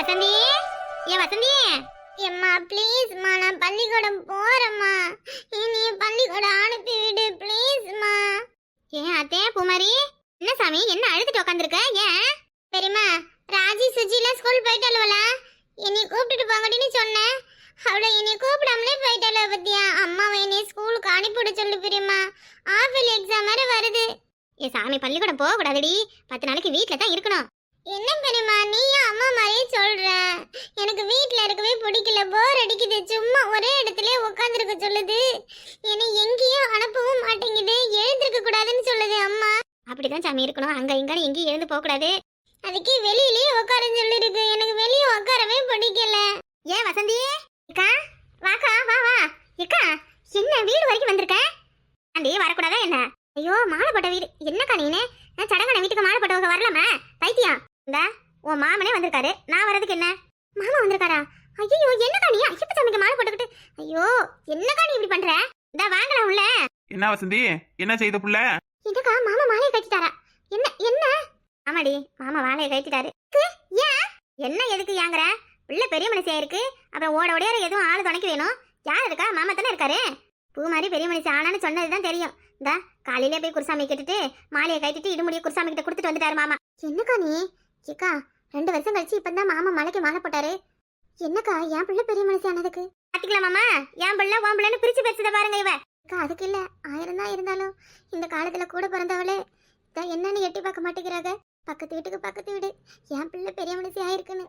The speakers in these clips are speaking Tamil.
வசந்தி? ஏ வசந்தி? எம்மா ப்ளீஸ்மா நான் பள்ளிக்கூடம் போறேம்மா. நீ பள்ளிக்கூடம் அனுப்பி விடு ப்ளீஸ்மா ஏன் அத்தே பூமாரி என்ன சாமி என்ன அழுதுட்டு உட்காந்துருக்க ஏன் பெரியம்மா ராஜி சுஜிலாம் ஸ்கூல் போயிட்டாளுவல என்னை கூப்பிட்டுட்டு போங்கடின்னு சொன்னேன் அவளை என்னை கூப்பிடாமலே போயிட்டாள பத்தியா? அம்மாவை என்னை ஸ்கூலுக்கு அனுப்பிவிட சொல்லு பெரியம்மா. ஆஃபில் எக்ஸாம் வேற வருது. ஏ சாமி பள்ளிக்கூடம் போக கூடாதுடி பத்து நாளைக்கு வீட்ல தான் இருக்கணும். என்ன பெரியம்மா நீயும் அம்மா மாதிரியே சொல்ற? எனக்கு வீட்ல இருக்கவே பிடிக்கல. போர் அடிக்குது. சும்மா ஒரே இடத்துல உட்காந்துருக்க சொல்லுது. என்னை எங்கேயும் அனுப்பவும் மாட்டேங்குது. எழுந்திருக்க கூடாதுன்னு சொல்லுது அம்மா. அப்படிதான் சாமி இருக்கணும். அங்க இங்கன்னு எங்கேயும் எழுந்து போக கூடாது. அதுக்கு வெளியிலயே உட்காருன்னு சொல்லிருக்கு. எனக்கு வெளியே உட்காரவே பிடிக்கல. ஏன் வசந்தி? அக்கா? வாக்கா வா வா. அக்கா என்ன வீடு வரைக்கும் வந்திருக்க? ஆண்டி வரக்கூடாதா என்ன? ஐயோ மாலைப்பட்ட வீடு. என்னக்கா நீனு? நான் சடங்கான வீட்டுக்கு மாலைப்பட்டவங்க வரலாமா? பைத்தியம். இந்த உன் மாமனே வந்திருக்காரு. நான் வரதுக்கு என்ன? மாமா வந்திருக்காரா? ஐயோ என்னக்கா நீ? ஐயப்ப சாமிக்கு மாலை போட்டுக்கிட்டு. ஐயோ என்னக்கா நீ இப்படி பண்ற? இந்த வாங்கலாம் உள்ள. என்ன வசந்தி? என்ன செய்த புள்ள? என்னக்கா மாமா மாலையை கட்டிட்டாரா என்ன என்ன? ஆமாடி மாமா மாலையை கட்டிட்டாரு ஏன்? என்ன எதுக்கு ஏங்குற? பிள்ளை பெரிய மனுஷியா இருக்கு. அப்புறம் ஓட ஓடியார எதுவும் ஆளு துணைக்கு வேணும். யார் இருக்கா? மாமா தானே இருக்காரு. பூ மாதிரி பெரிய மனுஷன் ஆனான்னு சொன்னதுதான் தெரியும். இந்த காலையில போய் குருசாமி கேட்டுட்டு மாலையை கட்டிட்டு இடுமுடிய குருசாமி கிட்ட கொடுத்துட்டு வந்துட்டாரு மாமா. என்னக்கா நீ? ஏக்கா ரெண்டு வருஷம் கழிச்சு இப்பதான் மாமா மலைக்கு மாலை போட்டாரு. என்னக்கா என் பிள்ளை பெரிய மனுஷன் ஆனதுக்கு மாமா என் பிள்ளை உன் பிள்ளைன்னு பிரிச்சு பேசுத பாருங்க இவ. அக்கா அதுக்கு இல்ல ஆயிரம் தான் இருந்தாலும் இந்த காலத்துல கூட பிறந்தவளே இதான் என்னன்னு எட்டி பார்க்க மாட்டேங்கிறாங்க பக்கத்து வீட்டுக்கு பக்கத்து வீடு என் பிள்ளை பெரிய மனுஷி ஆயிருக்குன்னு.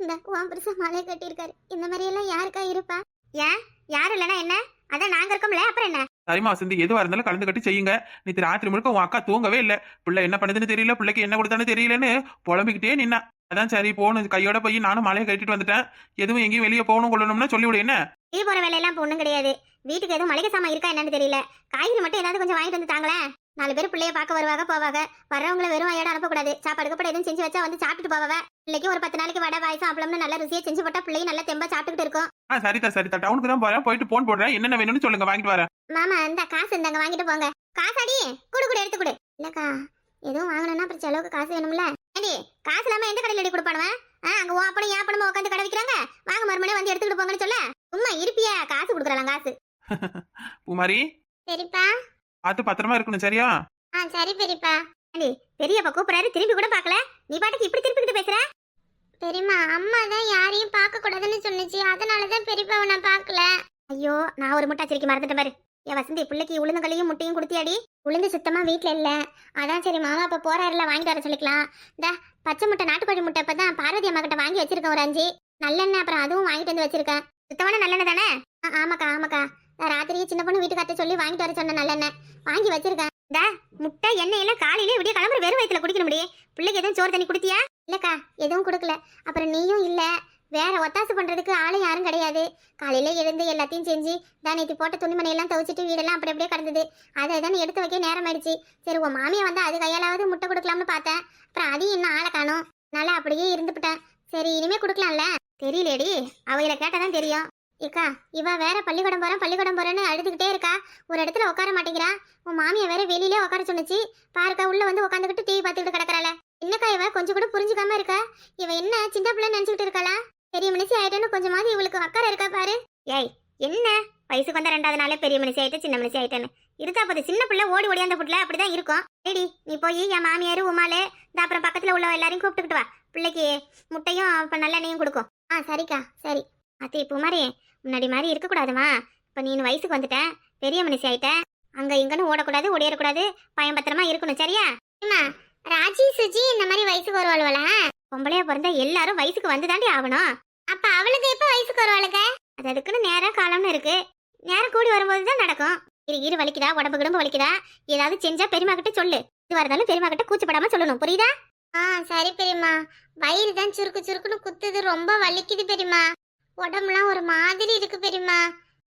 இந்த உன் பெருசா மாலையை கட்டியிருக்காரு. இந்த மாதிரி எல்லாம் யாருக்கா இருப்பா? ஏன்? யாரும் இல்லைன்னா என்ன? அதான் நாங்க இருக்கோம்ல அப்புறம் என்ன? சரிம்மா வசந்தி எதுவா இருந்தாலும் கலந்து கட்டி செய்யுங்க. நேற்று ராத்திரி முழுக்க உன் அக்கா தூங்கவே இல்லை. பிள்ளை என்ன பண்ணுதுன்னு தெரியல பிள்ளைக்கு என்ன கொடுத்தான்னு தெரியலன்னு புலம்பிக்கிட்டே நின்னா. அதான் சரி போகணும் கையோட போய் நானும் மலையை கட்டிட்டு வந்துட்டேன். எதுவும் எங்கேயும் வெளியே போகணும் கொள்ளணும்னா சொல்லிவிடு என்ன? வெளியே போற வேலையெல்லாம் இப்போ ஒண்ணும் கிடையாது. வீட்டுக்கு எதுவும் மளிகை சாமான் இருக்கா என்னன்னு தெரியல. காய்கறி மட்டும் ஏதாவது கொஞ்சம் வாங்கிட்டு வந்து தாங்களேன் நாலு பேர் பிள்ளைய பார்க்க வருவாங்க போவாங்க வர்றவங்கள வெறும் ஐயோட அனுப்பக்கூடாது. சாப்பாடு கப்பட எதுவும் செஞ்சு வச்சா வந்து சாப்பிட்டுட்டு போவாங்க பிள்ளைக்கு ஒரு பத்து நாளைக்கு வடை பாயசம் அப்பளம்னு நல்ல ருசியா செஞ்சு போட்டா பிள்ளையும் நல்லா தெம்பா சாப்பிட்டுட்டு இருக்கும். சரிதா சரிதா. டவுனுக்கு தான் போறேன் போயிட்டு போன் போடுறேன். என்னென்ன வேணும்னு சொல்லுங்க வாங்கிட்டு வரேன். மாமா இந்த காசு இந்தாங்க வாங்கிட்டு போங்க. காசாடி குடு குடு எடுத்து குடு. இல்லக்கா எதுவும் வாங்கணும்னா அப்புறம் செலவுக்கு காசு வேணும்ல. ஏடி காசு இல்லாம எந்த கடையில் அடி கொடுப்பானுவன் ஆ அங்க உன் அப்பனும் என் அப்பனும் உட்காந்து கடை வைக்கிறாங்க? வாங்க மறுமணி வந்து எடுத்துக்கிட்டு போங்கன்னு சொல்ல? சும்மா இருப்பியா காசு கொடுக்குறாங்க காசு. பூமாரி? சரிப்பா. பார்த்து பத்திரமா இருக்கணும் சரியா? ஆ சரி பெரியப்பா. பெரியப்பா கூப்பிடாரு திரும்பி கூட பார்க்கல. நீ பாட்டுக்கு இப்படி திருப்பிக்கிட்டு பேசுற? பெரியம்மா அம்மா தான் யாரையும் பார்க்க கூடாதுன்னு சொன்னுச்சு. அதனால தான் பெரியப்பாவை நான் பார்க்கல. ஐயோ நான் ஒரு முட்டை சிரிக்க மறந்துட்டேன் பாரு. என் வசந்தி பிள்ளைக்கு உளுந்தங்களையும் முட்டையும் கொடுத்தியாடி? உளுந்து சுத்தமா வீட்டில் இல்ல. அதான் சரி மாமா இப்போ போறாருல வாங்கிட்டு வர சொல்லிக்கலாம். இந்த பச்சை முட்டை நாட்டுக்கோழி முட்டை இப்பதான் பார்வதி அம்மா கிட்ட வாங்கி வச்சிருக்கேன் ஒரு அஞ்சு. நல்லெண்ணெய் அப்புறம் அதுவும் வாங்கிட்டு வந்து வச்சிருக்கேன். சுத்தமான நல்லெண்ணெய் தானே? ஆ, ஆமாக்கா ஆமாக்கா. ராத்திரி சின்ன பொண்ணு வீட்டுக்கு சொல்லி வாங்கிட்டு வர சொன்ன நல்லெண்ணெய். வாங்கி வச்சிருக்கேன். இந்த முட்டை எண்ணெயெல்லாம் காலையிலே விடிய கிளம்புற வெறும் வயிற்றுல குடிக்கணும் முடியே பிள்ளைக்கு எதுவும் சோறு தண்ணி குடுத்தியா? இல்லக்கா எதுவும் கொடுக்கல. அப்புறம் நீயும் இல்ல. வேற ஒத்தாசு பண்றதுக்கு ஆளு யாரும் கிடையாது. காலையில எழுந்து எல்லாத்தையும் செஞ்சு தான் நேற்று போட்ட துணிமணியெல்லாம் துவச்சிட்டு துவைச்சிட்டு வீடெல்லாம் அப்படி அப்படியே கிடந்தது. அதை தான் எடுத்து வைக்க நேரம் ஆயிடுச்சு. சரி உன் மாமியை வந்து அது கையாலாவது முட்டை கொடுக்கலாம்னு பார்த்தேன். அப்புறம் அதையும் இன்னும் ஆளை காணும். நல்லா அப்படியே இருந்துவிட்டேன் சரி இனிமே கொடுக்கலாம்ல? தெரியலடி. அவையில கேட்டாதான் தெரியும். ஏக்கா இவ வேற பள்ளிக்கூடம் போறேன் பள்ளிக்கூடம் போறேன்னு அழுதுகிட்டே இருக்கா. ஒரு இடத்துல உட்கார மாட்டேங்கிறா. உன் மாமியை வேற வெளியிலே உட்கார சொன்னுச்சு. பாருக்கா உள்ள வந்து உட்காந்துக்கிட்டு டிவி பார்த்துக்கிட்டு கிடக்குறாள. என்னக்கா இவ? கொஞ்சம் கூட புரிஞ்சுக்காம இருக்கா? இவ என்ன சின்ன பிள்ளை நினைச்சுக்கிட்டு இருக்காளா? பெரிய மனுஷி ஆயிட்டேன்னு கொஞ்சமாவது இவளுக்கு அக்கறை இருக்கா பாரு? ஏய் என்ன? வயசுக்கு வந்த ரெண்டாவது நாளே பெரிய மனுஷி ஆயிட்டு சின்ன மனுஷி ஆயிட்டேன்னு. இருக்கா போது சின்ன பிள்ளை ஓடி ஓடியாந்த புட்ல அப்படிதான் இருக்கும். ஏடி நீ போய் என் மாமியார் உமாலே இந்த அப்புறம் பக்கத்துல உள்ள எல்லாரையும் கூப்பிட்டுக்கிட்டு வா. பிள்ளைக்கு முட்டையும் இப்ப நல்லெண்ணையும் கொடுக்கும். ஆ சரிக்கா சரி. அத்தி இப்போ மாதிரி முன்னாடி மாதிரி இருக்கக்கூடாதுமா? இப்போ நீ வயசுக்கு வந்துட்ட பெரிய மனுஷி ஆயிட்டேன் அங்க இங்கன்னு ஓடக்கூடாது ஓடிடக்கூடாது பயம் பத்திரமா இருக்கணும் சரியா? ராஜி சுஜி இந்த மாதிரி வயசுக்கு வருவாளுவலா பொம்பளையா பிறந்தா எல்லாரும் வயசுக்கு வந்து தாண்டி ஆகணும். அப்ப அவளுக்கு எப்ப வயசுக்கு வருவாளுங்க அது அதுக்குன்னு நேரம் காலம்னு இருக்கு. நேரம் கூடி வரும்போது தான் நடக்கும். இரு இரு வலிக்குதா? உடம்பு கிடம்பு வலிக்குதா? ஏதாவது செஞ்சா பெரியமா கிட்ட சொல்லு. இது வரதாலும் பெரியமா கிட்ட கூச்சப்படாம சொல்லணும். புரியுதா? ஆ சரி பெரியம்மா. வயிறு தான் சுருக்கு சுருக்குன்னு குத்துது. ரொம்ப வலிக்குது பெரியம்மா. உடம்புலாம் ஒரு மாதிரி இருக்கு பெரியம்மா.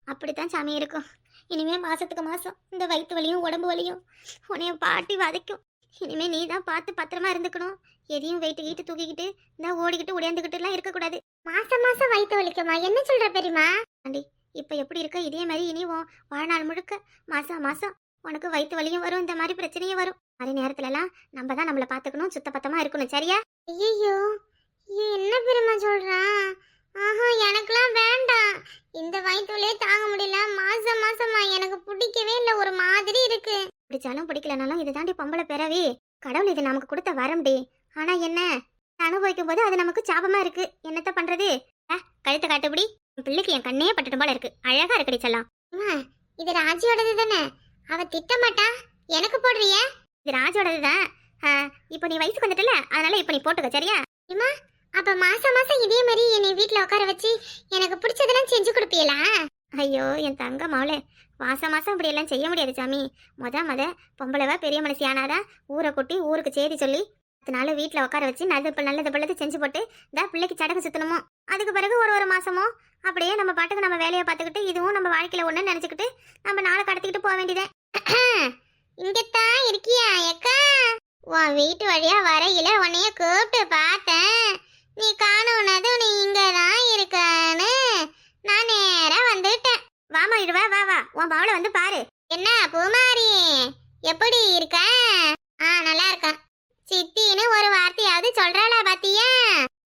அப்படித்தான் சாமி இருக்கும். இனிமே மாசத்துக்கு மாசம் இந்த வயிற்று வலியும் உடம்பு வலியும் உன்னைய பாட்டி வதைக்கும். இனிமே நீ தான் பார்த்து பத்திரமா இருந்துக்கணும். எதையும் வெயிட்டு கீட்டு தூக்கிக்கிட்டு இந்த ஓடிக்கிட்டு உடையாந்துக்கிட்டுலாம் இருக்கக்கூடாது. மாசம் மாசம் வயிற்று வலிக்குமா? என்ன சொல்ற பெரியமா ஆண்டி இப்போ எப்படி இருக்க? இதே மாதிரி இனி உன் வாழ்நாள் முழுக்க மாசம் மாசம் உனக்கு வயிற்று வலியும் வரும் இந்த மாதிரி பிரச்சனையும் வரும். மாதிரி நேரத்துலலாம் நம்ம தான் நம்மளை பார்த்துக்கணும் சுத்தப்பத்தமா இருக்கணும் சரியா? ஐயோ என்ன பெருமா சொல்றான் ஆஹா எனக்குலாம் வேண்டாம். இந்த வயிற்றுலயே தாங்க முடியல. மாசம் மாசமா எனக்கு பிடிக்கவே இல்லை. ஒரு மாதிரி இருக்கு. பிடிச்சாலும் பிடிக்கலனாலும் இது தாண்டி பொம்பளை பெறவே கடவுள் இது நமக்கு கொடுத்த வரம்டி ஆனா என்ன? அனுபவிக்கும் போது அது நமக்கு சாபமா இருக்கு. என்னத்த பண்றது? கழுத்தை காட்டுபடி என் பிள்ளைக்கு என் கண்ணே பட்டுட்டு போல இருக்கு. அழகா இருக்கடி செல்லம். இது ராஜியோடது தானே? அவ திட்டமாட்டா? எனக்கு போடுறிய? இது ராஜோடது தான். இப்போ நீ வயசுக்கு வந்துட்டல அதனால இப்போ நீ போட்டுக்க சரியா? அப்ப மாசம் மாசம் இதே மாதிரி என்னை வீட்ல உட்கார வச்சு எனக்கு பிடிச்சதெல்லாம் செஞ்சு கொடுப்பீங்களா ஐயோ என் தங்க மவளே. மாசம் மாசம் இப்படி எல்லாம் செய்ய முடியாது சாமி. மொத மொத பொம்பளைவா பெரிய மனுஷி ஆனாதான் ஊரை கொட்டி ஊருக்கு சேதி சொல்லி பத்து நாள் வீட்டில் உட்கார வச்சு நல்லது நல்லது பிள்ளது செஞ்சு போட்டு இந்த பிள்ளைக்கு சடங்கு சுற்றணுமோ அதுக்கு பிறகு ஒரு ஒரு மாதமோ அப்படியே நம்ம பாட்டுக்கு நம்ம வேலையை பார்த்துக்கிட்டு இதுவும் நம்ம வாழ்க்கையில் ஒன்று நினச்சிக்கிட்டு நம்ம நாளை கடத்திக்கிட்டு போக வேண்டியதே இங்கத்தான் இருக்கியா அக்கா? உன் வீட்டு வழியா வரையில உன்னைய கூப்பிட்டு பார்த்தேன். நீ காணோனதும் நீ இங்கே தான் இருக்கன்னு. நான் நேராக வந்துட்டேன். வாமா இடுவா வா வா உன் மவளை வந்து பாரு. என்ன பூமாரி எப்படி இருக்க? ஆ நல்லா இருக்கேன். சித்தின்னு ஒரு வார்த்தையாவது சொல்றாளா பாத்தியா?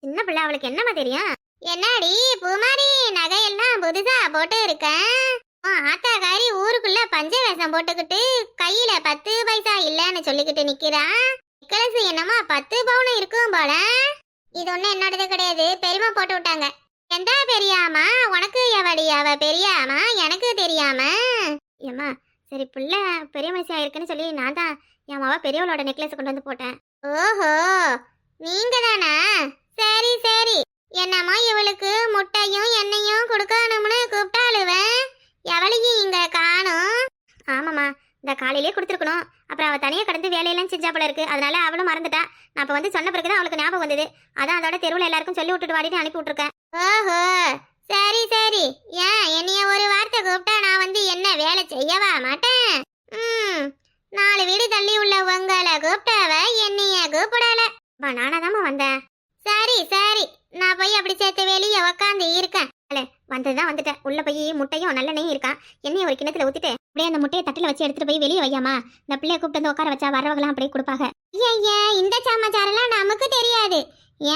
சின்ன பிள்ளை அவளுக்கு என்னம்மா தெரியும்? என்னடி பூமாரி நகையெல்லாம் புதுசா போட்டு இருக்கேன் ஆத்தாக்காரி ஊருக்குள்ள பஞ்ச வேஷம் போட்டுக்கிட்டு கையில பத்து பைசா இல்லன்னு சொல்லிக்கிட்டு நிக்கிறா? நெக்லஸ் என்னமா பத்து பவுன் இருக்கும் போல. இது ஒண்ணு என்னோடது கிடையாது. பெருமை போட்டு விட்டாங்க. எந்த பெரியாமா உனக்கு எவடி? அவ பெரியாமா எனக்கு தெரியாம. ஏம்மா சரி பிள்ளை பெரிய மசியா இருக்குன்னு சொல்லி நான் தான் என் மாவா பெரியவளோட நெக்லஸ் கொண்டு வந்து போட்டேன். ஓஹோ நீங்க தானா சரி சரி. என்னமோ இவளுக்கு முட்டையும் எண்ணெயும் கொடுக்கணும்னு கூப்பிட்டாளுவேன் எவளையும் இங்க காணும். ஆமாம்மா இந்த காலையிலே கொடுத்துருக்கணும். அப்புறம் அவள் தனியாக கடந்து வேலையெல்லாம் செஞ்சா போல இருக்கு. அதனால அவளும் மறந்துட்டா. நான் இப்போ வந்து சொன்ன பிறகு தான் அவளுக்கு ஞாபகம் வந்தது. அதான் அதோட தெருவில் எல்லாருக்கும் சொல்லி விட்டுட்டு வாடிட்டு அனுப்பி விட்டுருக்கேன். ஓஹோ சரி சரி. ஏன் என்னைய ஒரு வார்த்தை கூப்பிட்டா நான் வந்து என்ன வேலை செய்யவா மாட்டேன்? ம் நாலு வீடு தள்ளி உள்ள உங்களை கூப்பிட்டாவ என்னைய கூப்பிடல. அம்மா நானாதாம்மா வந்தேன் சரி சரி. நான் போய் அப்படி சேர்த்து வெளியே உக்காந்து இருக்கேன். வந்தது தான் வந்துட்டேன் உள்ள போய் முட்டையும் நல்லெண்ணையும் இருக்கான் எண்ணெயை ஒரு கிணத்துல ஊத்திட்டு அப்படியே அந்த முட்டையை தட்டில் வச்சு எடுத்துட்டு போய் வெளியே வையாமா? இந்த பிள்ளைய கூப்பிட்டு வந்து உட்கார வச்சா வரவங்களாம் அப்படியே கொடுப்பாங்க. ஐயா இந்த சமாச்சாரம்லாம் நமக்கு தெரியாது.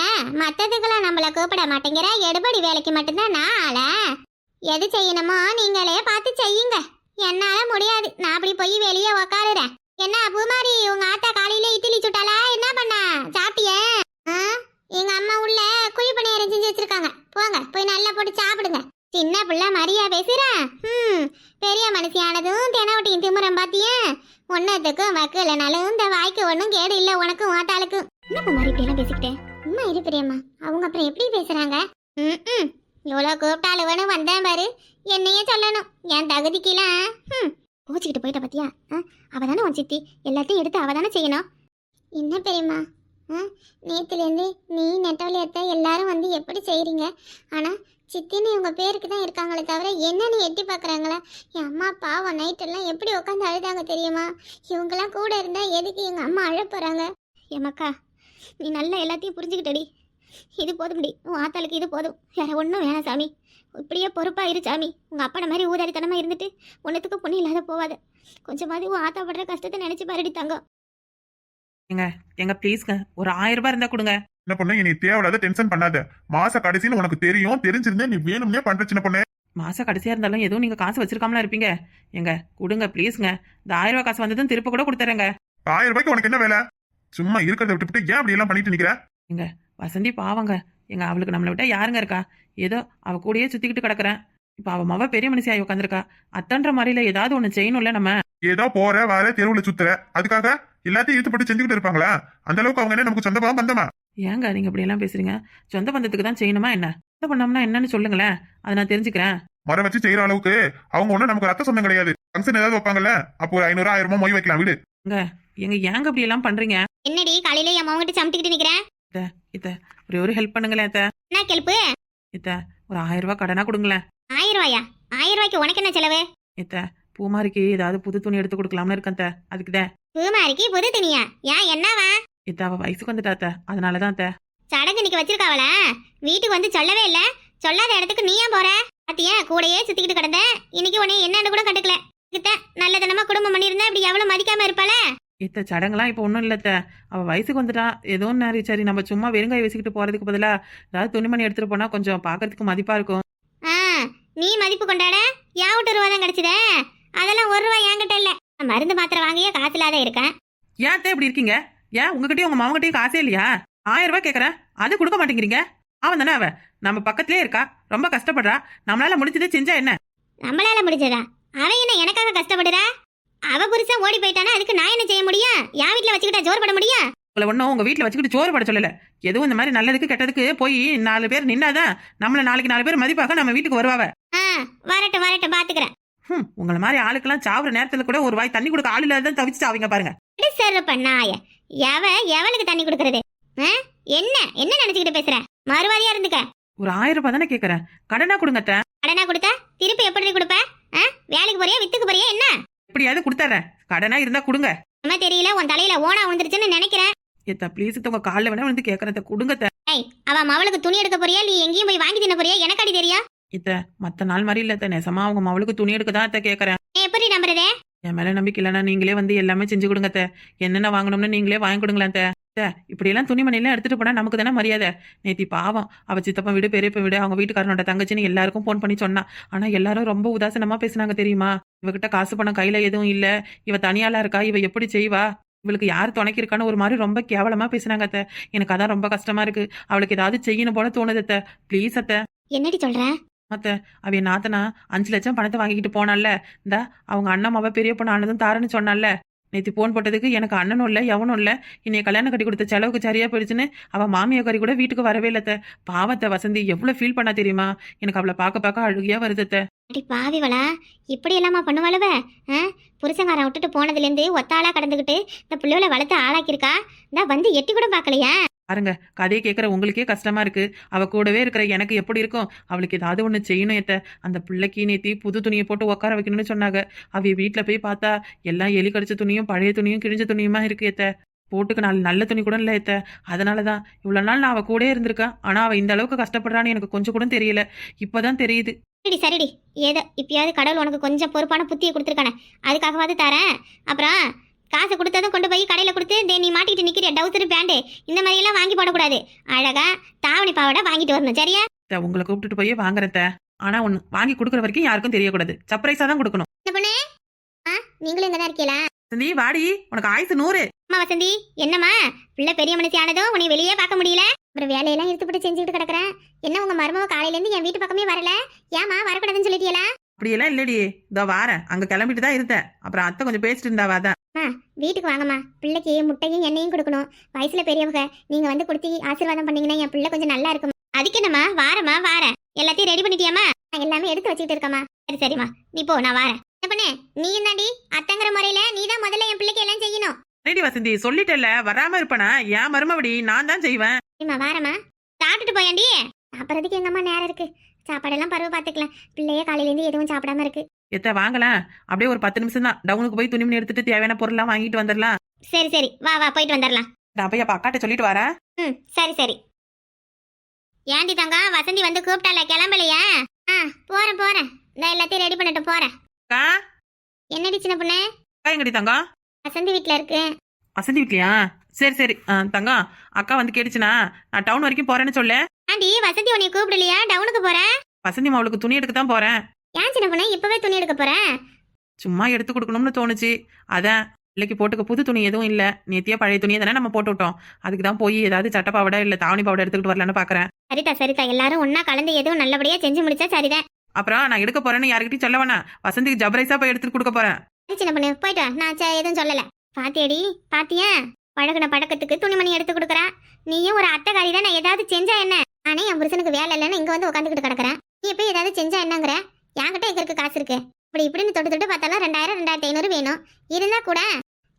ஏன்? மற்றதுக்கெல்லாம் நம்மள கூப்பிட மாட்டேங்கிற? எடுபடி வேலைக்கு மட்டும்தான் நான் ஆள. எது செய்யணுமோ நீங்களே பார்த்து செய்யுங்க. என்னால முடியாது. நான் அப்படி போய் வெளியே உக்காருறேன். என்ன பூமாரி உங்க ஆத்தா காலையில இட்லி சுட்டாலா என்ன பண்ணா? சாப்பிட்டிய? எங்க அம்மா உள்ள குழி பணியாரம் செஞ்சு வச்சிருக்காங்க. போங்க போய் நல்லா போட்டு சாப்பிடுங்க. சின்ன பிள்ளை மரியா பேசுறேன் ம் பெரிய மனுஷியானதும் தெனவட்டியும் திமுறம் பாத்தியா? ஒன்னத்துக்கும் வக்கலனாலும் இந்த வாய்க்கு ஒன்றும் கேடு இல்லை உனக்கும் ஓட்டாளுக்கும் என்ன மாதிரி இப்படி எல்லாம் பேசிக்கிட்டேன் அம்மா இரு பிரியம்மா. அவங்க அப்புறம் எப்படி பேசுறாங்க? ம் ம் இவ்வளோ கூப்பிட்டாலும் வேணும் வந்தேன் பாரு. என்னையே சொல்லணும். என் தகுதிக்கெல்லாம் ம் கோச்சிக்கிட்டு போயிட்ட பத்தியா? அவள் தானே உன் சித்தி. எல்லாத்தையும் எடுத்து அவள் தானே செய்யணும். என்ன பெரியம்மா? ஆ நேற்றுலேருந்து நீ நெட்டவழி எல்லாரும் வந்து எப்படி செய்கிறீங்க ஆனால் சித்தின்னு இவங்க பேருக்கு தான் இருக்காங்களே தவிர என்னன்னு எட்டி பார்க்குறாங்களா என் அம்மா பாவம் நைட்டெல்லாம் எப்படி உட்காந்து அழுதாங்க தெரியுமா? இவங்கெல்லாம் கூட இருந்தால் எதுக்கு எங்கள் அம்மா அழ போகிறாங்க நீ நல்லா எல்லாத்தையும் புரிஞ்சுக்கிட்டடி. இது போதும்டி உன் ஆத்தாளுக்கு இது போதும். வேற ஒன்றும் வேணாம் சாமி. இப்படியே பொறுப்பா இரு சாமி. உங்க அப்பனை மாதிரி ஊதாரித்தனமா இருந்துட்டு ஒன்றுத்துக்கு பொண்ணு இல்லாத போவாத. கொஞ்சமாவது உன் ஆத்தா படுற கஷ்டத்தை நினைச்சு பாருடி தங்கம். எங்க ப்ளீஸ்ங்க ஒரு ஆயிரம் ரூபாய் இருந்தா கொடுங்க. சின்ன பொண்ணு நீ தேவையில்லாத டென்ஷன் பண்ணாத. மாச கடைசின்னு உனக்கு தெரியும் தெரிஞ்சிருந்தே நீ வேணும்னே பண்ற சின்ன பொண்ணு. மாசம் கடைசியா இருந்தாலும் எதுவும் நீங்க காசு வச்சிருக்காமலாம் இருப்பீங்க. எங்க கொடுங்க ப்ளீஸ்ங்க இந்த ஆயிரம் ரூபாய் காசு வந்ததும் திருப்ப கூட கொடுத்துறேங்க. ஆயிரம் ரூபாய்க்கு உனக்கு என்ன வேலை? சும்மா இருக்கிறத விட்டுவிட்டு ஏன் அப்படி எல்லாம் பண்ணிட்டு நிக்கிற? வசந்தி பாவங்க. எங்க அவளுக்கு நம்மளை விட்டா யாருங்க இருக்கா? ஏதோ அவ கூடயே சுத்திக்கிட்டு கிடக்குறேன். இப்ப அவ மவ பெரிய மனுஷியாகி உட்காந்துருக்கா அத்தன்ற மாதிரில ஏதாவது ஒண்ணு செய்யணும்ல நம்ம? ஏதோ போற வர தெருவுல சுத்துற. அதுக்காக எல்லாத்தையும் இழுத்துப்பட்டு செஞ்சுக்கிட்டு இருப்பாங்களா? அந்த அளவுக்கு அவங்க என்ன நமக்கு சொந்தமா பந்தமா? ஏங்க நீங்க இப்படி எல்லாம் பேசுறீங்க? சொந்த பந்தத்துக்கு தான் செய்யணுமா என்ன? சொந்த பண்ணோம்னா என்னன்னு சொல்லுங்களேன். அதை நான் தெரிஞ்சுக்கிறேன். மரம் வச்சு செய்யற அளவுக்கு அவங்க ஒண்ணும் நமக்கு ரத்த சொந்தம் கிடையாது. ஃபங்க்ஷன் ஏதாவது வைப்பாங்கல்ல? அப்போ ஒரு ஐநூறு ஆயிரம் ரூபாய் மொய் வைக்கலாம் வீடு. எங்க ஏங்க இப்படி எல்லாம் பண்றீங்க? என்னடி காலையில என் மவங்கிட்ட சமட்டிக்கிட்டு நிக்கிறேன்? இத்த ஒரே ஒரு ஹெல்ப் பண்ணுங்களேன் இத்த என்ன கெல்ப்பு இத்த ஒரு ஆயிரம் ரூபாய் கடனா கொடுங்களேன் ஆயிரம் ரூபாயா ஆயிரம் ரூபாய்க்கு உனக்கு என்ன செலவு? இத்த பூமாரிக்கு ஏதாவது புது துணி எடுத்து கொடுக்கலாம்னு இருக்கேன் அத்தை. அதுக்குதான் பூமாரிக்கு புது துணியா? ஏன் என்னவா? இத்த அவ வயசுக்கு வந்துட்டா அத்தை. அதனாலதான் அத்தை. சடங்கு இன்னைக்கு வச்சிருக்காவல வீட்டுக்கு வந்து சொல்லவே இல்ல. சொல்லாத இடத்துக்கு நீ ஏன் போற? பாத்தியா கூடயே சுத்திக்கிட்டு கிடந்த. இன்னைக்கு உன்னை என்னன்னு கூட கண்டுக்கல. கிட்ட நல்லதனமா குடும்பம் பண்ணியிருந்தா இப்படி எவ்வளவு மதிக்காம இருப்பாள? இத்த சடங்கெல்லாம் இப்போ ஒன்றும் இல்லை அத்தை. அவ வயசுக்கு வந்துட்டா. ஏதோ ஒன்று சரி நம்ம சும்மா வெறுங்காய் வச்சுக்கிட்டு போறதுக்கு பதிலா ஏதாவது துணிமணி எடுத்துட்டு போனா கொஞ்சம் பார்க்கறதுக்கு மதிப்பா இருக்கும். ஆ நீ மதிப்பு கொண்டாட? யா விட்டு ரூபா தான் கிடைச்சதே. அதெல்லாம் ஒரு ரூபா என்கிட்ட இல்ல. மருந்து மாத்திரை வாங்கியே காசு இல்லாத இருக்கேன். ஏன் இப்படி இருக்கீங்க? ஏன் உங்ககிட்டயும் உங்க மாவங்கிட்டயும் காசே இல்லையா? ஆயிரம் ரூபாய் கேக்குறேன். அது கொடுக்க மாட்டேங்கிறீங்க. அவன் தானே அவ. நம்ம பக்கத்திலே இருக்கா? ரொம்ப கஷ்டப்படுறா. நம்மளால முடிஞ்சதை செஞ்சா என்ன? நம்மளால முடிஞ்சதா? அவன் என்ன எனக்காக கஷ்டப்படுறா? அவ புருஷன் ஓடி போயிட்டானா? அதுக்கு நான் என்ன செய்ய முடியும்? என் வீட்டுல வச்சுக்கிட்டா ஜோர் பட முடியும் உங்களை ஒன்றும் உங்க வீட்டுல வச்சுக்கிட்டு சோறு பட சொல்லல. எதுவும் இந்த மாதிரி நல்லதுக்கு கெட்டதுக்கு போய் நாலு பேர் நின்னாதான் நம்மள நாளைக்கு நாலு பேர் மதிப்பாக நம்ம வீட்டுக்கு வருவாவ. ஆ வரட்டும் வரட்டும் பாத்துக்கிறேன். ஹம், உங்களை மாதிரி ஆளுக்கெல்லாம் சாவுற நேரத்துல கூட ஒரு வாய் தண்ணி கொடுக்க ஆள் இல்லாதான் தவிச்சு சாவிங்க பாருங்க. செருப்ப நாய. எவ எவனுக்கு தண்ணி கொடுக்கறது? என்ன? என்ன நினைச்சுக்கிட்டு பேசுற? மறுவாதியா இருந்துக்க. ஒரு ஆயிரம் ரூபாய் தானே கேக்குறேன். கடனா கொடுங்க. கடனா கொடுத்தா? திருப்பி எப்படி கொடுப்ப? வேலைக்கு போறியா வித்துக்கு போறியா என்ன? எப்படியாவது கொடுத்துறேன் கடனா இருந்தா கொடுங்க நம்ம தெரியல உன் தலையில ஓனா விழுந்துருச்சுன்னு நினைக்கிறேன் ஏத்தா ப்ளீஸ் உங்க காலில் வேணா வந்து கேட்கறத கொடுங்க. ஏய் அவ மவளுக்கு துணி எடுக்க போறியா நீ எங்கேயும் போய் வாங்கி தின்ன போறியா எனக்கு அடி தெரியும் இத்த மத்த நாள் மாதிரி இல்ல. நெசமா அவங்க மவளுக்கு துணி எடுக்க தான் கேக்குறேன் எப்படி நம்புறதே என் மேல நம்பிக்கை இல்லைன்னா நீங்களே வந்து எல்லாமே செஞ்சு கொடுங்க அத்தை. என்னென்ன வாங்கணும்னு நீங்களே வாங்கி கொடுங்களேன் அத்தை. அத்தை, இப்படி எல்லாம் துணிமணி எல்லாம் எடுத்துட்டு போனா நமக்கு தானே மரியாதை? நேத்தி பாவம். அவ சித்தப்பா வீடு பெரியப்ப வீடு அவங்க வீட்டுக்காரனோட தங்கச்சின்னு எல்லாருக்கும் ஃபோன் பண்ணி சொன்னா. ஆனா எல்லாரும் ரொம்ப உதாசனமா பேசுனாங்க தெரியுமா? இவகிட்ட காசு பணம் கையில எதுவும் இல்ல. இவ தனியாளா இருக்கா? இவ எப்படி செய்வா? இவளுக்கு யார் துணைக்கு இருக்கான்னு ஒரு மாதிரி ரொம்ப கேவலமா பேசுனாங்க அத்தை. எனக்கு அதான் ரொம்ப கஷ்டமா இருக்கு. அவளுக்கு ஏதாவது செய்யணும் போல தோணுது அத்தை. ப்ளீஸ் அத்தை. என்னடி சொல்ற? மத்த அவ நாத்தனா அஞ்சு லட்சம் பணத்தை வாங்கிக்கிட்டு போனால இந்த அவங்க அண்ணன் அவ பெரிய பொண்ணு ஆனதும் தாரன்னு சொன்னால நேற்று போன் போட்டதுக்கு எனக்கு அண்ணனும் இல்லை எவனும் இல்லை. இன்னைக்கு கல்யாணம் கட்டி கொடுத்த செலவுக்கு சரியா போயிடுச்சுன்னு அவன் மாமியா கறி கூட வீட்டுக்கு வரவே இல்லத்த பாவத்தை வசந்தி எவ்வளவு ஃபீல் பண்ணா தெரியுமா? எனக்கு அவளை பார்க்க பார்க்க அழுகியா வருதுத்த அடி பாவிவளா இப்படி எல்லாமா பண்ணுவாளுவ ஆ? புருஷங்காரன் விட்டுட்டு போனதுலேருந்து ஒத்தாளா கடந்துக்கிட்டு இந்த பிள்ளைகளை வளர்த்து ஆளாக்கியிருக்கா? இந்த வந்து எட்டி கூட பார்க்கலையா? பாருங்க கதையை கேட்குற உங்களுக்கே கஷ்டமா இருக்கு. அவ கூடவே இருக்கிற எனக்கு எப்படி இருக்கும்? அவளுக்கு ஏதாவது ஒன்று செய்யணும் ஏத்த. அந்த பிள்ளைக்கு நேத்தி புது துணியை போட்டு உட்கார வைக்கணும்னு சொன்னாங்க. அவ வீட்டில் போய் பார்த்தா எல்லாம் எலி கடிச்ச துணியும் பழைய துணியும் கிழிஞ்ச துணியுமா இருக்கு ஏத்த. போட்டுக்கு நாலு நல்ல துணி கூட இல்லை ஏத்த. அதனால தான் இவ்வளோ நாள் நான் அவ கூட இருந்திருக்கேன் ஆனால் அவள் இந்த அளவுக்கு கஷ்டப்படுறான்னு எனக்கு கொஞ்சம் கூட தெரியல. இப்போதான் தெரியுது. சரிடி சரிடி. ஏதோ இப்பயாவது கடவுள் உனக்கு கொஞ்சம் பொறுப்பான புத்தியை கொடுத்துருக்கானே. அதுக்காகவாது தரேன். அப்புறம் காசு கொடுத்ததும் கொண்டு போய் கடையில் கொடுத்து தே நீ மாட்டிக்கிட்டு நிற்கிற டவுசரு பேண்டு இந்த மாதிரியெல்லாம் வாங்கி போடக்கூடாது. அழகா தாவணி பாவாடை வாங்கிட்டு வரணும் சரியா? உங்களை கூப்பிட்டுட்டு போய் வாங்குறத ஆனா ஒன்று வாங்கி கொடுக்குற வரைக்கும் யாருக்கும் தெரியக்கூடாது. சர்ப்ரைஸாக தான் கொடுக்கணும். என்ன பொண்ணு? ஆ நீங்களும் இங்கே தான் இருக்கீங்களா? நீ வாடி உனக்கு ஆயுசு நூறு. அம்மா வசந்தி என்னம்மா? பிள்ளை பெரிய மனுஷி ஆனதும் உன்னை வெளியே பார்க்க முடியல? அப்புறம் வேலையெல்லாம் இழுத்துப்பட்டு செஞ்சுக்கிட்டு கிடக்குறேன். என்ன உங்க மருமக காலையிலேருந்து என் வீட்டு பக்கமே வரல? ஏமா வரக்கூடாதுன்னு சொல்லிட்டியலா? அப்படியெல்லாம் இல்லடி. இதோ வாரேன். அங்க கிளம்பிட்டு தான் இருந்தேன். அப்புறம் அத்தை கொஞ்சம் பேசிட்டு இருந்தாவா தான் வீட்டுக்கு வாங்கம்மா. பிள்ளைக்கு முட்டையும் எண்ணெயும் கொடுக்கணும். வயசுல பெரியவங்க நீங்க வந்து கொடுத்து ஆசீர்வாதம் பண்ணீங்கன்னா என் பிள்ளை கொஞ்சம் நல்லா இருக்கும். அதுக்கு என்னம்மா? வாரம்மா வாரேன். எல்லாத்தையும் ரெடி பண்ணிட்டியாம்மா? நான் எல்லாமே எடுத்து வச்சுக்கிட்டு இருக்கம்மா. சரி சரிம்மா. நீ போ நான் வாரேன். என்ன பண்ணு நீ தாண்டி அத்தங்கிற முறையில நீ தான் முதல்ல என் பிள்ளைக்கு எல்லாம் செய்யணும். ரெடி வசந்தி சொல்லிட்டேல்ல வராம இருப்பனா? என் மருமபடி நான் தான் செய்வேன். சரிம்மா வாரம்மா. சாப்பிட்டுட்டு போயாண்டி? சாப்பிட்றதுக்கு எங்க அம்மா நேரம் இருக்கு. சாப்பாடெல்லாம் பருவ பார்த்துக்கலாம். பிள்ளையே காலையிலேருந்து எதுவும் சாப்பிடாம இருக்கு. எத்த வாங்கலாம் அப்படியே ஒரு பத்து நிமிஷம் தான். டவுனுக்கு போய் துணிமணி எடுத்துட்டு தேவையான பொருள்லாம் வாங்கிட்டு வந்துடலாம் சரி சரி. வா வா போயிட்டு வந்துடலாம் நான் போய் அப்ப அக்காட்ட சொல்லிட்டு வரேன். ம் சரி சரி. ஏண்டி தங்கம் வசந்தி வந்து கூப்பிட்டால கிளம்பலையா? ஆ போறேன் போறேன். நான் எல்லாத்தையும் ரெடி பண்ணிட்டு போறேன். அக்கா? என்னடி சின்ன பொண்ணு? அக்கா எங்கடி தங்கம் வசந்தி வீட்ல இருக்கு. வசந்தி வீட்லையா? சரி சரி. ஆ, தங்கம் அக்கா வந்து கேட்டுச்சுனா நான் டவுன் வரைக்கும் போறேன்னு சொல்ல. ஆண்டி வசந்தி உன்னை கூப்பிடலையா? டவுனுக்கு போறேன் வசந்தி மாவளுக்கு துணி எடுக்க தான் போறேன். ஏன் சின்ன பொண்ணு? இப்பவே துணி எடுக்க போறேன் சும்மா எடுத்து கொடுக்கணும்னு தோணுச்சு. அதான் பிள்ளைக்கு போட்டுக்க புது துணி எதுவும் இல்ல. நேத்தியா பழைய துணியை தானே நம்ம போட்டு விட்டோம். அதுக்கு தான் போய் ஏதாவது சட்டை பாவாடை இல்ல தாவணி பாவாடை எடுத்துக்கிட்டு வரலான்னு பாக்குறேன். சரிதா சரிதா. எல்லாரும் ஒண்ணா கலந்து எதுவும் நல்லபடியா செஞ்சு முடிச்சா சரிதான் அப்புறம் நான் எடுக்க போறேன்னு யாருக்கிட்டையும் சொல்ல வேணாம். வசந்திக்கு ஜப்ரைஸா போய் எடுத்துட்டு கொடுக்க போறேன். சின்ன பொண்ணு. போயிட்டு. நான் எதுவும் சொல்லல. பாத்தியடி பாத்தியா? பழகுன பழக்கத்துக்கு துணிமணி எடுத்து கொடுக்குறா. நீயும் ஒரு அத்தைக்காரி தான் நான் ஏதாவது செஞ்சா என்ன? நானே என் புருஷனுக்கு வேலை இல்லைன்னு இங்க வந்து உட்காந்துக்கிட்டு கிடக்குறேன். நீ போய் ஏதாவது செஞ்சா என்னங்கிற? என்கிட்ட எங்க இருக்கு காசு இருக்கு? இப்படி இப்படின்னு தொட்டு தொட்டு பார்த்தாலும் ரெண்டாயிரம் ரெண்டாயிரத்தி ஐநூறு வேணும். இருந்தா கூட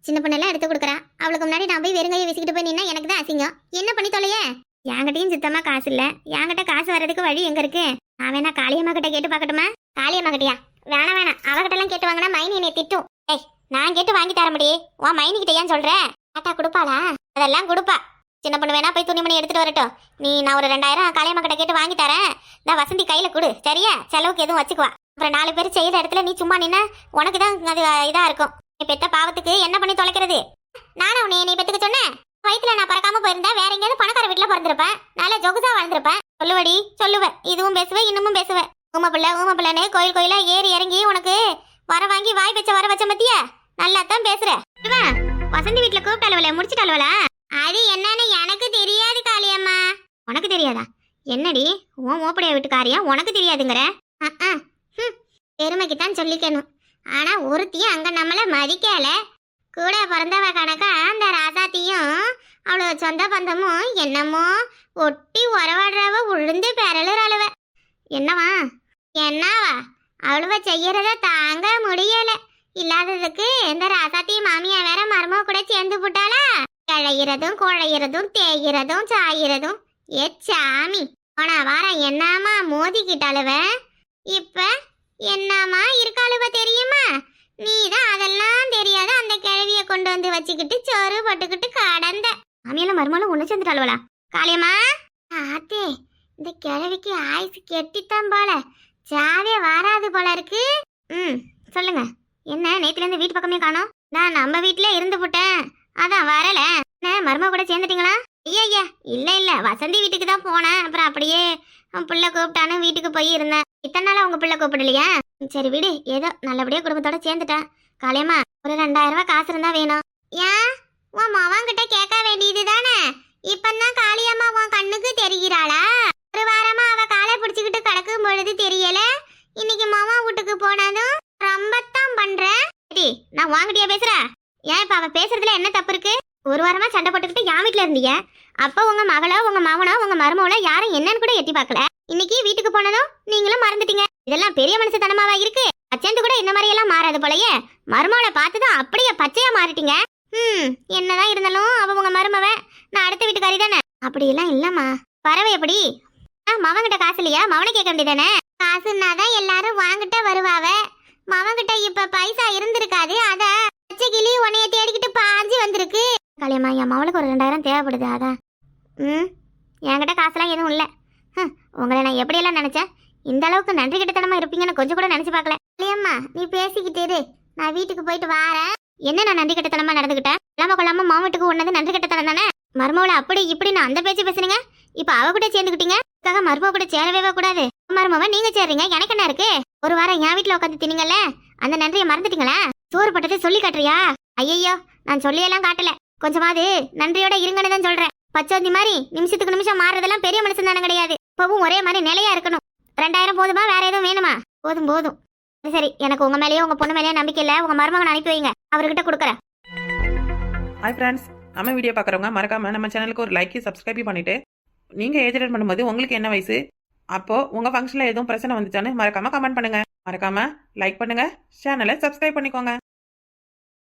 சின்ன பொண்ணெல்லாம் எடுத்து கொடுக்குறா. அவளுக்கு முன்னாடி நான் போய் வெறுங்கையை விசிக்கிட்டு போய் நின்னா எனக்கு தான் அசிங்கம். என்ன பண்ணி தொலையே? என்கிட்டயும் சுத்தமா காசு இல்ல. என்கிட்ட காசு வர்றதுக்கு வழி எங்க இருக்கு? நான் வேணா காளியம்மா கிட்ட கேட்டு பார்க்கட்டுமா? காளியம்மா கிட்டயா வேணாம் வேணாம். அவகிட்ட எல்லாம் கேட்டு வாங்கினா மைனி என்னை திட்டும். ஏய் நான் கேட்டு வாங்கி தர முடியே? உன் மைனி கிட்ட ஏன் சொல்ற? ஆட்டா கொடுப்பாளா? அதெல்லாம் கொடுப்பா. சின்ன பொண்ணு வேணா போய் துணிமணி எடுத்துட்டு வரட்டும். நீ நான் ஒரு ரெண்டாயிரம் காளியம்மா கிட்ட கேட்டு வாங்கி தரேன். நான் வசந்தி கையில கொடு. சரியா? செலவுக்கு எதுவும் வச்சுக்குவா. அப்புறம் நாலு பேர் செய்யற இடத்துல நீ சும்மா நின்னா உனக்கு தான் அது இதா இருக்கும். நீ பெத்த பாவத்துக்கு என்ன பண்ணி தொலைக்கிறது? நானும் உன்னை நீ பெத்துக்க சொன்னேன் வயிற்றுல நான் பறக்காம போயிருந்தா வேற எங்கேயாவது பணக்கார வீட்டுல பிறந்திருப்பேன். நல்ல ஜொகுசா வாழ்ந்திருப்பேன். சொல்லுவடி சொல்லுவேன் இதுவும் பேசுவேன் இன்னமும் பேசுவேன் ஊம பிள்ளை ஊம பிள்ளைன்னு கோயில் கோயிலா ஏறி இறங்கி உனக்கு வர வாங்கி வாய் வச்ச வர வச்ச மத்திய? நல்லா தான் பேசுற. வசந்தி வீட்டுல கூப்பிட்டாலுவல முடிச்சிட்டாலுவல அது என்னன்னு எனக்கு தெரியாது காளியம்மா. உனக்கு தெரியாதா? என்னடி? உன் மோப்படைய வீட்டுக்காரியா? உனக்கு தெரியாதுங்கிற. பெருமைக்கு தான் சொல்லிக்கணும். ஆனா ஒருத்தியும் அங்க நம்மள மதிக்கல. கூட பிறந்தவ கணக்கா அந்த ராசாத்தியும் அவ்வளோ சொந்த பந்தமும் என்னமோ ஒட்டி உறவாடுறவ உழுந்து பெறலுறளவ என்னவா? என்னவா? அவ்வளவ செய்யறத தாங்க முடியல. இல்லாததுக்கு இந்த ராசாத்தி மாமியா வேற மருமக கூட சேர்ந்து போட்டாளா? கிழையிறதும் குழையிறதும் தேய்கிறதும் சாயிறதும். ஏ சாமி போன வாரம் என்னமா மோதிக்கிட்டாளுவ இப்ப என்னமா இருக்காளுவ தெரியுமா? நீ தான் அதெல்லாம் தெரியாத அந்த கிழவிய கொண்டு வந்து வச்சுக்கிட்டு சோறு போட்டுக்கிட்டு கடந்த. மாமியாலும் மருமகளும் ஒண்ணு சேர்ந்துட்டாளுவலா காளியம்மா? ஆத்தே இந்த கிழவிக்கு ஆயுசு கெட்டித்தான் போல. சாவே வராது போல இருக்கு. ம் சொல்லுங்க. என்ன நேத்துல இருந்து வீட்டு பக்கமே காணோம்? நான் நம்ம வீட்ல இருந்து போட்டேன். அதான் வரல. என்ன மருமக கூட சேர்ந்துட்டீங்களா? ஐயா ஐயா இல்ல இல்ல. வசந்தி வீட்டுக்கு தான் போனேன். அப்புறம் அப்படியே பிள்ளை கூப்பிட்டானு வீட்டுக்கு போய் இருந்தேன். இத்தனை நாள் உங்க பிள்ளை கூப்பிடலையா? சரி விடு. ஏதோ நல்லபடியா குடும்பத்தோட சேர்ந்துட்டேன் காளியம்மா ஒரு ரெண்டாயிரம் ரூபாய் காசு இருந்தா வேணும். ஏன்? உன் மவன்கிட்ட கேட்க வேண்டியது தானே இப்பந்தான் காளியம்மா உன் கண்ணுக்கு தெரிகிறாளா ஒரு வாரமா அவ காலை பிடிச்சுக்கிட்டு கிடக்கும் பொழுது தெரியல இன்னைக்கு மாமா வீட்டுக்கு போனதும் ரொம்பத்தான் பண்ற ஏடி நான் வாங்கிட்டியா பேசுறேன் ஏன் இப்ப அவன் பேசுறதுல என்ன தப்பு இருக்கு ஒரு வாரமா சண்டை இருந்தீங்க அப்ப உங்க மகளோ உங்க மகனோ உங்க மருமகளோ யாரும் என்னன்னு கூட எட்டி பார்க்கல. இன்னைக்கு வீட்டுக்கு போனதும் நீங்களும் மறந்துட்டீங்க. இதெல்லாம் பெரிய மனுஷத்தனமாவா இருக்கு? அச்சந்து கூட இந்த மாதிரி எல்லாம் மாறாது போலயே. மருமகளை பார்த்ததும் அப்படியே பச்சையா மாறிட்டீங்க. ம் என்னதான் இருந்தாலும் அவ உங்க மருமவ. நான் அடுத்த வீட்டுக்காரி தானே. அப்படி எல்லாம் இல்லம்மா. பறவை எப்படி? ஆ, மவன்கிட்ட காசு இல்லையா? மவனை கேட்க வேண்டியதானே? காசுன்னாதான் எல்லாரும் வாங்கிட்ட வருவாவ. மவன்கிட்ட இப்ப பைசா இருந்திருக்காது. அத பச்சை கிளி உன்னைய தேடிக்கிட்டு பாஞ்சு வந்திருக்கு. காளியம்மா என் மவளுக்கு ஒரு ரெண்டாயிரம் தேவைப்படுது அதான். ம் என்கிட்ட காசுலாம் எதுவும் இல்லை. ம் உங்களை நான் எப்படியெல்லாம் நினச்சேன்? இந்த அளவுக்கு நன்றி கிட்டத்தனமாக இருப்பீங்கன்னு கொஞ்சம் கூட நினச்சி பார்க்கல. காளியம்மா நீ பேசிக்கிட்டு இரு. நான் வீட்டுக்கு போயிட்டு வாரேன். என்ன நான் நன்றி கிட்டத்தனமாக நடந்துக்கிட்டேன்? இல்லாம கொள்ளாம மாவட்டுக்கு ஒன்னது நன்றி கிட்டத்தனம் தானே? மருமவளை அப்படி இப்படி நான் அந்த பேச்சு பேசுனீங்க? இப்போ அவ கூட சேர்ந்துக்கிட்டீங்க? அதுக்காக மருமவ கூட சேரவே கூடாது. மருமவ நீங்க சேர்றீங்க? எனக்கு என்ன இருக்கு? ஒரு வாரம் என் வீட்டுல உட்காந்து தின்னீங்கல்ல? அந்த நன்றியை மறந்துட்டீங்களா? சோறு பட்டதை சொல்லி காட்டுறியா? ஐயையோ நான் சொல்லியெல்லாம் காட்டல. கொஞ்சமாவது நன்றியோட இருங்கன்னு தான் சொல்றேன். பச்சோந்தி மாதிரி நிமிஷத்துக்கு நிமிஷம் மாறுறதெல்லாம் பெரிய மனுஷன் தானே கிடையாது. இப்பவும் ஒரே மாதிரி நிலையா இருக்கணும். ரெண்டாயிரம் போதுமா வேற எதுவும் வேணுமா? போதும் போதும். சரி, சரி. எனக்கு உங்க மேலேயோ உங்க பொண்ணு மேலேயோ நம்பிக்கை இல்லை. உங்க மருமகன் அனுப்பி வைங்க. அவர்கிட்ட கொடுக்குறேன். ஹாய் ஃப்ரெண்ட்ஸ் நம்ம வீடியோ பார்க்குறவங்க மறக்காமல் நம்ம சேனலுக்கு ஒரு லைக் சப்ஸ்கிரைப் பண்ணிட்டு நீங்க ஏஜ் அட்டன் பண்ணும்போது உங்களுக்கு என்ன வயசு? அப்போது உங்க ஃபங்க்ஷன்ல எதுவும் பிரச்சனை வந்துச்சான்னு மறக்காம கமெண்ட் பண்ணுங்க. மறக்காமல் லைக் பண்ணுங்க. சேனலை சப்ஸ்கிரைப் பண்ணிக்கோங்க.